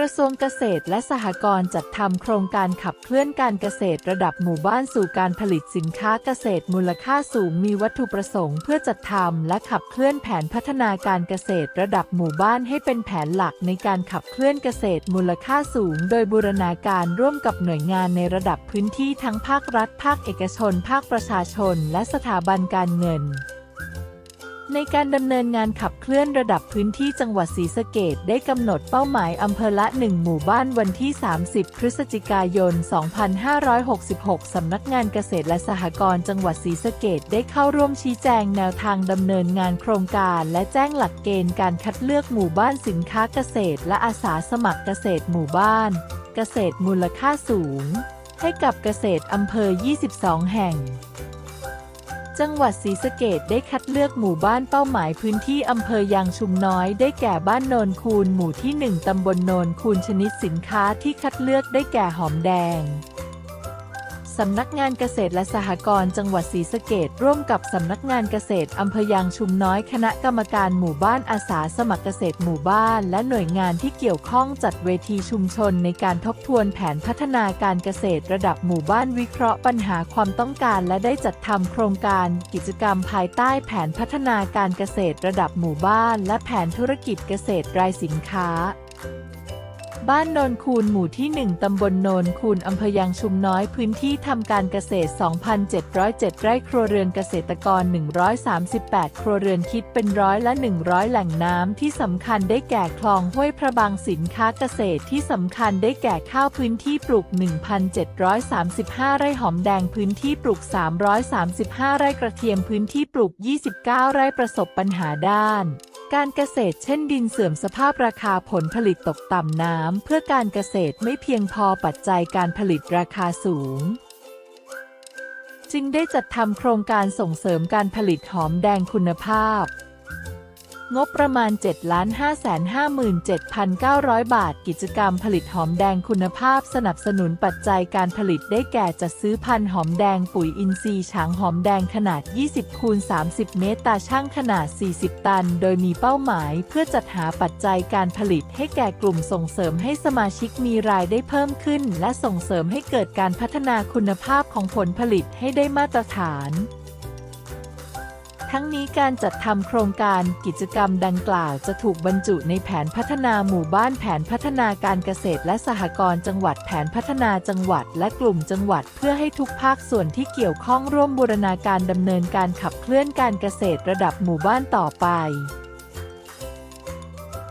กระทรวงเกษตรและสหกรณ์จัดทำโครงการขับเคลื่อนการเกษตรระดับหมู่บ้านสู่การผลิตสินค้าเกษตรมูลค่าสูงมีวัตถุประสงค์เพื่อจัดทำและขับเคลื่อนแผนพัฒนาการเกษตรระดับหมู่บ้านให้เป็นแผนหลักในการขับเคลื่อนเกษตรมูลค่าสูง โดยบูรณาการร่วมกับหน่วยงานในระดับพื้นที่ทั้งภาครัฐ ภาคเอกชน ภาคประชาชน และสถาบันการเงิน ในการดำเนินงานขับเคลื่อนระดับพื้นที่จังหวัดศรีสะเกดได้กำหนดเป้าหมายอำเภอละ 1 หมู่บ้านวันที่ 30 พฤศจิกายน 2566 สำนักงานเกษตรและสหกรณ์จังหวัดศรีสะเกดได้เข้าร่วมชี้แจงแนวทางดำเนินงานโครงการและแจ้งหลักเกณฑ์การคัดเลือกหมู่บ้านสินค้าเกษตร และอาสาสมัครเกษตรหมู่บ้าน เกษตรมูลค่าสูง ให้กับเกษตรอำเภอ 22 แห่ง จังหวัดศรีสะเกดได้คัดเลือกหมู่บ้านเป้าหมายพื้นที่อำเภอยางชุมน้อยได้แก่บ้านโนนคูนหมู่ที่ 1 ตำบลโนนคูนชนิดสินค้าที่คัดเลือกได้แก่หอมแดง สำนักงานเกษตรและสหกรณ์จังหวัดศรีสะเกดร่วมกับสำนักงานเกษตรอำเภอยางชุมน้อยคณะกรรมการหมู่บ้านอาสาสมัครเกษตรหมู่บ้าน และหน่วยงานที่เกี่ยวข้องจัดเวทีชุมชนในการทบทวนแผนพัฒนาการเกษตรระดับหมู่บ้านวิเคราะห์ปัญหาความต้องการ และได้จัดทำโครงการกิจกรรมภายใต้แผนพัฒนาการเกษตรระดับหมู่บ้าน และแผนธุรกิจเกษตรรายสินค้า บ้านโนนคูนหมู่ที่ 1 ตำบลโนนคูนอำเภอยางชุมน้อยพื้นที่ทำการเกษตร 2,707 ไร่ครัวเรือนเกษตรกร 138 ครัวเรือนคิดเป็นร้อยละ 100 แหล่งน้ำที่สำคัญได้แก่คลองห้วยพระบางสินค้าเกษตรที่สำคัญได้แก่ข้าวพื้นที่ปลูก 1,735 ไร่หอมแดงพื้นที่ปลูก 335 ไร่กระเทียมพื้นที่ปลูก 29 ไร่ประสบปัญหาด้าน การเกษตรเช่นดินเสื่อมสภาพราคาผลผลิตตกต่ำน้ำ เพื่อการเกษตรไม่เพียงพอปัจจัยการผลิตราคาสูง จึงได้จัดทำโครงการส่งเสริมการผลิตหอมแดงคุณภาพ งบประมาณ 7,557,900 บาท กิจกรรมผลิตหอมแดงคุณภาพสนับสนุนปัจจัยการผลิตได้แก่จัดซื้อพันธุ์หอมแดงปุ๋ยอินทรีย์ฉางหอมแดงขนาด 20คูณ30 เมตรตาช่างขนาด 40 ตัน โดยมีเป้าหมายเพื่อจัดหาปัจจัยการผลิตให้แก่กลุ่มส่งเสริมให้สมาชิกมีรายได้เพิ่มขึ้น และส่งเสริมให้เกิดการพัฒนาคุณภาพของผลผลิตให้ได้มาตรฐาน ทั้งนี้การจัดทำโครงการกิจกรรมดังกล่าวจะถูกบรรจุในแผนพัฒนาหมู่บ้านแผนพัฒนาการเกษตรและสหกรณ์จังหวัดแผนพัฒนาจังหวัด และกลุ่มจังหวัด เพื่อให้ทุกภาคส่วนที่เกี่ยวข้องร่วมบูรณาการดำเนินการขับเคลื่อนการเกษตรระดับหมู่บ้านต่อไป